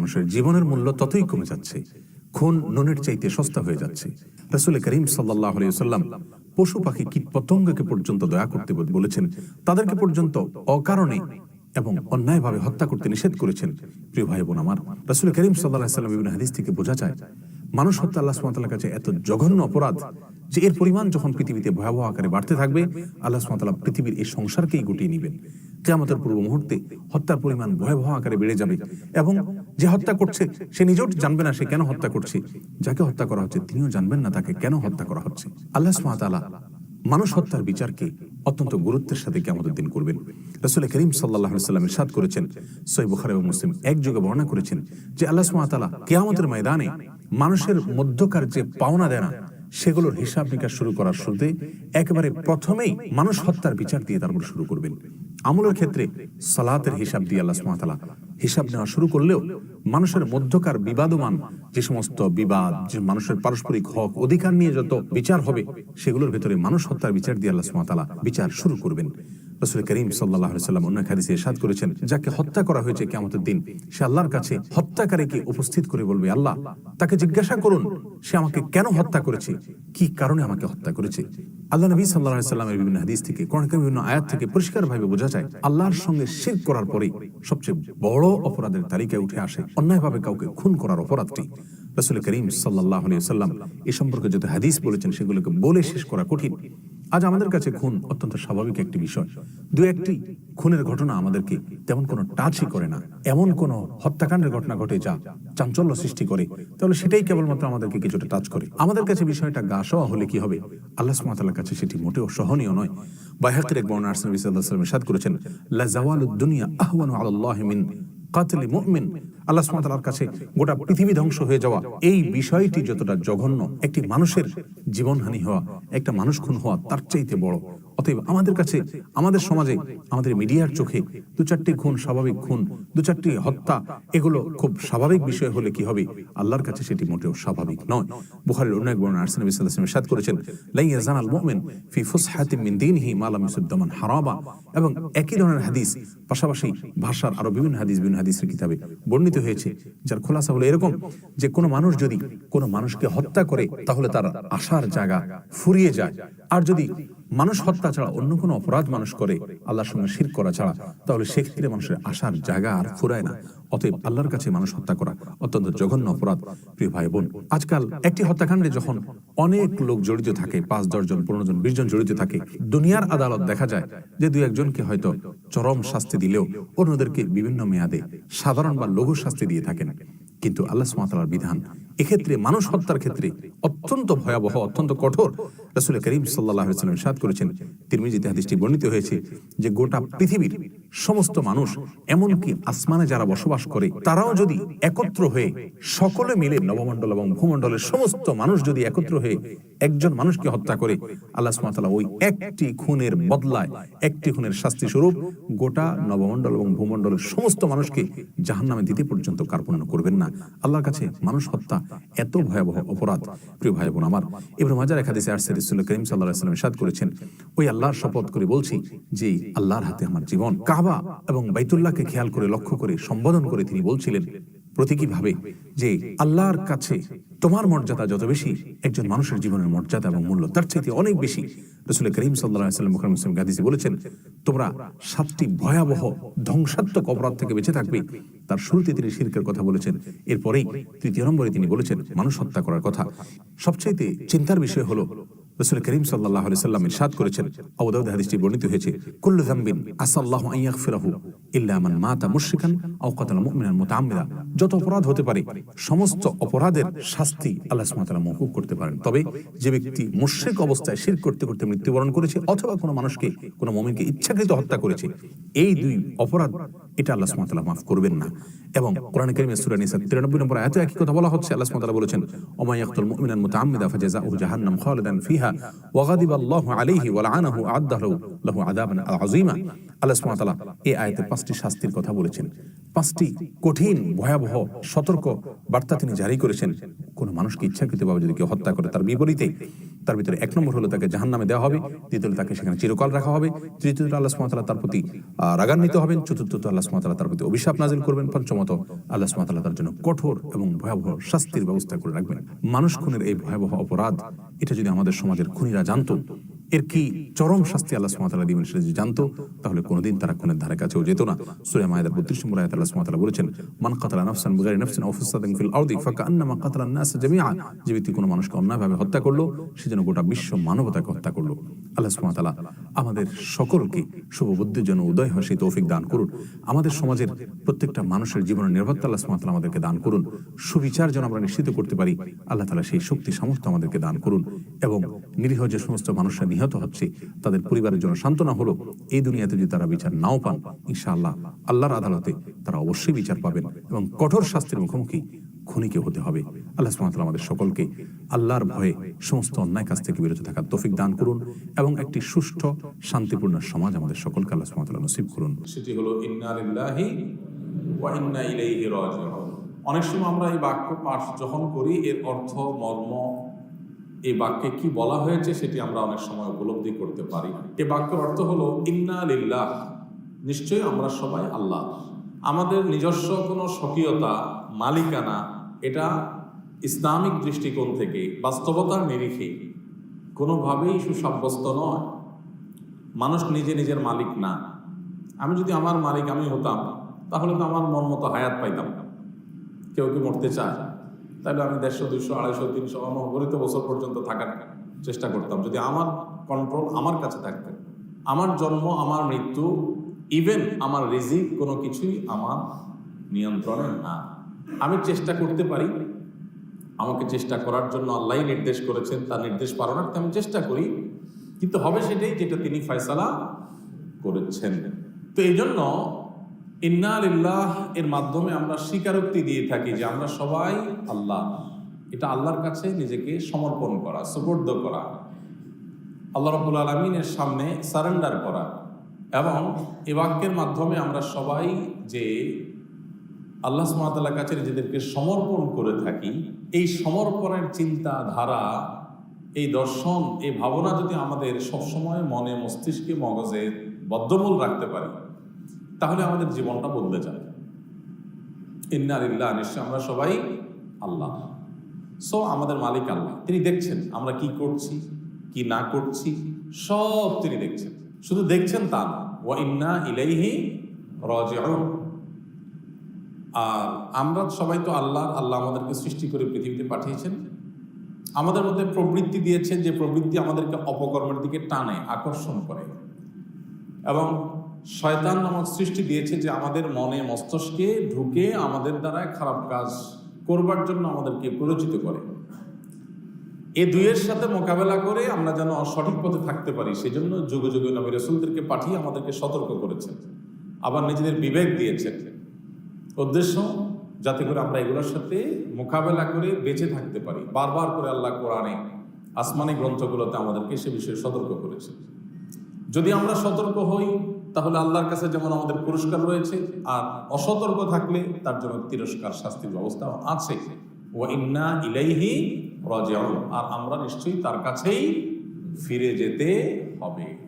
মানুষের জীবনের মূল্য ততই কমে যাচ্ছে। খুন নুনের চাইতে সস্তা হয়ে যাচ্ছে। রাসুল করিম সাল্লাহ সাল্লাম পশু পাখি কীট পতঙ্গকে পর্যন্ত দয়া করতে বলেছেন, তাদেরকে পর্যন্ত অকারণে এবং অন্যায়ভাবে হত্যা করতে নিষেধ করেছেন। প্রিয় ভাই বোন আমার, রাসুল করিম সাল্লাহ সাল্লাম বিভিন্ন হাদিস থেকে বোঝা যায় মানুষ হত্যা আল্লাহ সুমাতার কাছে এত জঘন্য অপরাধ যে এর পরিমাণ যখন পৃথিবীতে ভয়াবহ আকারে বাড়তে থাকবে, আল্লাহ সুমাতাল্লাহ পৃথিবীর এই সংসারকেই গুটিয়ে নেবেন। কেয়ামতের পূর্ব মুহূর্তে হত্যার পরিমাণ ভয়াবহ আকারে বেড়ে যাবে এবং যে হত্যা করছে, সে নিজেও জানবে না সে কেন হত্যা করছে। যাকে হত্যা করা হচ্ছে, তিনিও জানবেন না তাকে কেন হত্যা করা হচ্ছে। আল্লাহ সুমাতালা মানুষ হত্যার বিচারকে অত্যন্ত গুরুত্বের সাথে কেমতের দিন করবেন। রসুল করিম সাল্লাহ সাল্লাম ইরশাদ করেছেন বুখার এবং মুসলিম একযোগে বর্ণনা করেছেন যে আল্লাহ সুমাতালা কেয়ামতের ময়দানে মানুষের মধ্যকার যে পাওনা দেনা, সেগুলোর হিসাব নিকাশ শুরু করার শুরুতে একেবারে প্রথমেই মানুষ হত্যার বিচার দিয়ে তারপর শুরু করবেন। আমলের ক্ষেত্রে সালাতের হিসাব দিয়ে আল্লাহ সুমাতালা হিসাব নেওয়া শুরু করলেও মানুষের মধ্যকার বিবাদমান যে সমস্ত বিবাদ, যে মানুষের পারস্পরিক হক অধিকার নিয়ে যত বিচার হবে, সেগুলোর ভেতরে মানুষ হত্যার বিচার দিয়ে আল্লাহ সুমাতালা বিচার শুরু করবেন। রসুল করিম সাল্লাহ সাল্লাম অন্য হাদিসে সাদ করেছেন, যাকে হত্যা করা হয়েছে কেমতের দিন, সে আল্লাহর কাছে হত্যাকারীকে উপস্থিত করে বলবে, আল্লাহ, তাকে জিজ্ঞাসা করুন, সে আমাকে কেন হত্যা করেছে? কি কারণে আমাকে হত্যা করেছে? আল্লাহ নবী সাল্লাহ সাল্লামের বিভিন্ন হাদিস থেকে কোরআনের বিভিন্ন আয়াত থেকে পরিষ্কারভাবে বোঝা যায়, আল্লাহর সঙ্গে শির করার পরে সবচেয়ে বড় অপরাধের তালিকায় উঠে আসে, অন্যায়ভাবে কাউকে খুন করার অপরাধটি। রসুল করিম সাল্লাহ আলিয়া সাল্লাম এ সম্পর্কে যত হাদিস বলেছেন, সেগুলোকে বলে শেষ করা কঠিন। আজ আমাদের কাছে খুন অত্যন্ত স্বাভাবিক একটি বিষয়। দু একটি খুনের ঘটনা আমাদেরকে তেমন কোনো টাচই করে না। এমন কোনো হত্যাকাণ্ডের ঘটনা ঘটে যা চাঞ্চল্য সৃষ্টি করে। তাহলে সেটাই কেবলমাত্র আমাদেরকে কিছুটা টাচ করে। আমাদের কাছে বিষয়টা গা সওয়া হলে কি হবে? আল্লাহ সুমাতার কাছে সেটি মোটেও সহনীয় নয়। বাইহাকের এক বর্ণ আর্সন বিসাল্লাহ সাদ করেছেন, লা জাওয়ালুদ দুনিয়া আহওয়ানু আলাল্লাহ মিন কাতলি মুমিন। আল্লাহ সুবহানাহু কাছে গোটা পৃথিবী ধ্বংস হয়ে যাওয়া এই বিষয়টি যতটা জঘন্য, একটি মানুষের জীবনহানি হওয়া, একটা মানুষ খুন হওয়া তার চাইতে বড়। অতএব আমাদের কাছে, আমাদের সমাজে, আমাদের মিডিয়ার চোখে দু চারটি খুন স্বাভাবিক খুন, দু চারটি হত্যা, এগুলো খুব স্বাভাবিক বিষয় হলে কি হবে? আল্লাহর কাছে সেটি মোটেও স্বাভাবিক নয়। বুখারীর অন্য এক বর্ণনা আরসান নবী সাল্লাল্লাহু আলাইহি করেছেন লা ইয়াজানাল মুমিন ফি ফুসহাতিন মিন দীনিহি মা লাম ইউসিবদামান হারাবা। এবং একই ধরনের হাদিস, পাশাপাশি ভাষার আরও বিভিন্ন হাদিস, বিভিন্ন হাদিসের কিতাবে বর্ণিত হয়েছে, যার খোলাসা হলো এরকম যে কোনো মানুষ যদি কোনো মানুষকে হত্যা করে, তাহলে তার আশার জায়গা ফুরিয়ে যায়। আর যদি মানুষ হত্যা ছাড়া অন্য কোনো অপরাধ মানুষ করে, আল্লাহর সঙ্গে শির করা ছাড়া। তাহলে সেক্ষেত্রে মানুষের আশার জায়গা আর ফুরায় না। অতএব আল্লাহর কাছে মানুষ হত্যা করা অত্যন্ত জঘন্য অপরাধ। প্রিয় ভাই বোন, আজকাল একটি হত্যাকাণ্ডে যখন অনেক লোক জড়িত থাকে, পাঁচ দশজন পনেরো জন, বিশ জন জড়িত থাকে, দুনিয়ার আদালত দেখা যায় যে দুই একজনকে হয়তো চরম শাস্তি দিলেও অন্যদেরকে বিভিন্ন মেয়াদে সাধারণ বা লঘু শাস্তি দিয়ে থাকেন। কিন্তু আল্লাহ সুমাতার বিধান এক্ষেত্রে মানুষ হত্যার ক্ষেত্রে অত্যন্ত ভয়াবহ, অত্যন্ত কঠোর রসুল করিম সাল্লাহ সাদ করেছেন। তিরমিজিতে হাদিসটি বর্ণিত হয়েছে যে গোটা পৃথিবীর সমস্ত মানুষ, এমনকি আসমানে যারা বসবাস করে, তারাও যদি একত্র হয়ে সকলে মিলে নবমণ্ডল এবং ভূমণ্ডলের সমস্ত মানুষ যদি একত্র হয়ে একজন মানুষকে হত্যা করে, আল্লাহ সুমাতালা ওই একটি খুনের বদলায়, একটি খুনের শাস্তি স্বরূপ গোটা নবমণ্ডল এবং ভূমণ্ডলের সমস্ত মানুষকে জাহান নামে দিতে পর্যন্ত কার্পণ্য করবেন না। আল্লাহর কাছে মানুষ হত্যা এত ভয়াবহ অপরাধ। প্রিয় ভাই বোন আমার এবার মাজার একাদিসে আসছে রসুল করিম সাল্লাহ সাল্লাম সাদ করেছেন, ওই আল্লাহর শপথ করে বলছি যে, আল্লাহর হাতে আমার জীবন, কাবা এবং বাইতুল্লাহকে খেয়াল করে, লক্ষ্য করে, সম্বোধন করে তিনি বলছিলেন, প্রতীকীভাবে যে, আল্লাহর কাছে তোমার মর্যাদা যত বেশি, একজন মানুষের জীবনের মর্যাদা এবং মূল্য তার চাইতে অনেক বেশি। রসুল করিম সাল্লাম মুখরম গাদিসে বলেছেন, তোমরা সাতটি ভয়াবহ, ধ্বংসাত্মক অপরাধ থেকে বেঁচে থাকবে। তার শুরুতে তিনি শিরকের কথা বলেছেন। এরপরেই তৃতীয় নম্বরে তিনি বলেছেন, মানুষ হত্যা করার কথা। সবচাইতে চিন্তার বিষয় হলো রসুল করিম সাল্লাহ সাল্লাম ইরশাদ করেছেন। হাদিসটি বর্ণিত হয়েছে, কুল্লু আসাল্লাহু আন ইয়াগফিরাহু ইল্লা মান মাতা মুশরিকান আও কাতালা মুমিনান যত অপরাধ হতে পারে, সমস্ত অপরাধের শাস্তি আল্লাহ সুবহানাহু ওয়া তাআলা করতে পারেন। তবে যে ব্যক্তি মুশরিক অবস্থায় শিরক করতে করতে মৃত্যুবরণ করেছে অথবা কোনো মানুষকে, কোনো মুমিনকে ইচ্ছাকৃত হত্যা করেছে, এই দুই অপরাধ এটা আল্লাহ সুবহানাহু মাফ করবেন না। এবং কোরআন কারীমের নিসা 93 নম্বর আয়াতে একই কথা বলা হচ্ছে। আল্লাহ সুবহানাহু বলেছেন, ওমা ইয়াকতুল মুমিনান মুতাআম্মিদা ফাজাযাউহু জাহান্নাম খালিদান ফিহা ওয়া আল্লাহু আলাইহি ওয়া লাআনাহু আ'আদ্দাহু লাহু আযাবান আযীমা আল্লাহ সুবহানাহু এই আয়াতে পাঁচটি শাস্তির কথা বলেছেন। পাঁচটি কঠিন, ভয়াবহ, সতর্ক বার্তা তিনি জারি করেছেন। কোনো মানুষকে ইচ্ছাকৃতভাবে যদি কেউ হত্যা করে, তার বিপরীতে তার ভিতরে এক নম্বর হলো তাকে জাহান নামে দেওয়া হবে, দ্বিতীয় তাকে সেখানে চিরকাল রাখা হবে তৃতীয়ত আল্লাহ সুমাতালা তার প্রতি রাগান্বিত হবেন, চতুর্থত আল্লাহ সুমাতালা তার প্রতি অভিশাপ নাজিল করবেন, পঞ্চমত আল্লাহ সুমাতালা তার জন্য কঠোর এবং ভয়াবহ শাস্তির ব্যবস্থা করে রাখবেন। মানুষ খুনের এই ভয়াবহ অপরাধ, এটা যদি আমাদের সমাজের খুনিরা জানতো এর কি চরম শাস্তি আল্লাহ সুমাতালা দিবেন সেটা যদি জানতো, তাহলে কোনোদিন তারা খুনের ধারে কাছেও যেত না। সুরে মায়েদার বত্রিশ নম্বর আয়াত আল্লাহ সুমাতালা বলেছেন, মান কাতালা বিগারি ফিল ফাকান্নামা কাতালা নাস যে ব্যক্তি কোনো মানুষকে অন্যায়ভাবে হত্যা করল, সে যেন গোটা বিশ্ব মানবতাকে হত্যা করল। আল্লাহ তাআলা আমাদের সকলকে শুভ বুদ্ধির জন্য উদয় হয় সেই তৌফিক দান করুন। আমাদের সমাজের প্রত্যেকটা মানুষের জীবনের নিরাপত্তা আল্লাহ তাআলা আমাদেরকে দান করুন। সুবিচার যেন আমরা নিশ্চিত করতে পারি, আল্লাহ তালা সেই শক্তি সামর্থ্য আমাদেরকে দান করুন এবং নিরীহ যে সমস্ত মানুষরা নিহত হচ্ছে। তাদের পরিবারের জন্য সান্ত্বনা হলো, এই দুনিয়াতে যদি তারা বিচার নাও পান, ইনশাআল্লাহ আল্লাহর আদালতে তারা অবশ্যই বিচার পাবেন এবং কঠোর শাস্তির মুখোমুখি খুনিকে হতে হবে। আল্লাহ তাআলা আমাদের সকলকে আল্লাহর ভয়ে সমস্ত অন্যায় কাছ থেকে বিরত থাকার তৌফিক দান করুন এবং একটি সুষ্ঠু, শান্তিপূর্ণ সমাজ আমাদের সকলকে আল্লাহ তাআলা নসিব করুন। সেটি হলো অনেক সময় আমরা এই বাক্য পাঠ যখন করি, এর অর্থ মর্ম এই বাক্যে কি বলা হয়েছে সেটি আমরা অনেক সময় উপলব্ধি করতে পারি। এই বাক্যের অর্থ হলো, ইন্না লিল্লাহ নিশ্চয়ই আমরা সবাই আল্লাহ। আমাদের নিজস্ব কোনো স্বকীয়তা, মালিকানা, এটা ইসলামিক দৃষ্টিকোণ থেকে বাস্তবতার নিরিখে কোনোভাবেই সুসাব্যস্ত নয়। মানুষ নিজে নিজের মালিক না। আমি যদি আমার মালিক আমি হতাম, তাহলে তো আমার মন মতো হায়াত পাইতাম। কেউ কি মরতে চায়? তাহলে আমি দেড়শো, দুইশো, আড়াইশো, তিনশো অনগরিত বছর পর্যন্ত থাকার চেষ্টা করতাম। যদি আমার কন্ট্রোল আমার কাছে থাকতো, আমার জন্ম, আমার মৃত্যু ইভেন আমার রিজিক কোনো কিছুই আমার নিয়ন্ত্রণে না। আমি চেষ্টা করতে পারি, আমাকে চেষ্টা করার জন্য আল্লাহ নির্দেশ করেছেন, তার নির্দেশ পালনার্থে আমি চেষ্টা করি, কিন্তু হবে সেটাই যেটা তিনি ফয়সালা করেছেন। তো এই জন্য ইন্নালিল্লাহ এর মাধ্যমে আমরা স্বীকারোক্তি দিয়ে থাকি যে আমরা সবাই আল্লাহ। এটা আল্লাহর কাছে নিজেকে সমর্পণ করা, সুপর্দ করা। আল্লাহ রবুল আলমিনের সামনে সারেন্ডার করা এবং এ বাক্যের মাধ্যমে আমরা সবাই যে আল্লাহ সুমাতাল্লাহ কাছে নিজেদেরকে সমর্পণ করে থাকি, এই সমর্পণের চিন্তা ধারা এই দর্শন, এই ভাবনা যদি আমাদের সবসময় মনে মস্তিষ্কে মগজে বদ্ধমূল রাখতে পারি তাহলে আমাদের জীবনটা বদলে যায়। ইন্নারিল্লাহ নিশ্চয় আমরা সবাই আল্লাহ। সো আমাদের মালিক আল্লাহ। তিনি দেখছেন আমরা কি করছি, কি না করছি, সব তিনি দেখছেন। শুধু দেখছেন তা না। ওয়া ইন্না ইলাইহি রাজিউন। আর আমরা সবাই তো আল্লাহ আল্লাহ আমাদেরকে সৃষ্টি করে পৃথিবীতে পাঠিয়েছেন। আমাদের মধ্যে প্রবৃত্তি দিয়েছেন যে প্রবৃত্তি আমাদেরকে অপকর্মের দিকে টানে, আকর্ষণ করে। এবং শয়তান নামক সৃষ্টি দিয়েছে যে আমাদের মনে মস্তিষ্কে ঢুকে আমাদের দ্বারা খারাপ কাজ করবার জন্য আমাদেরকে প্ররোচিত করে। এ দুইয়ের সাথে মোকাবেলা করে আমরা যেন সঠিক পথে থাকতে পারি, সেজন্য যুগ যুগে নবী রসুলদেরকে পাঠিয়ে আমাদেরকে সতর্ক করেছেন, আবার নিজেদের বিবেক দিয়েছেন। উদ্দেশ্য, যাতে করে আমরা এগুলোর সাথে মোকাবেলা করে বেঁচে থাকতে পারি। বারবার করে আল্লাহ কোরআনে আসমানি গ্রন্থগুলোতে আমাদেরকে সে বিষয়ে সতর্ক করেছে যদি আমরা সতর্ক হই, তাহলে আল্লাহর কাছে যেমন আমাদের পুরস্কার রয়েছে, আর অসতর্ক থাকলে তার জন্য তিরস্কার শাস্তির ব্যবস্থা আছে। ও ইন্না ইলাইহি রাজিউন। আর আমরা নিশ্চয়ই তার কাছেই ফিরে যেতে হবে।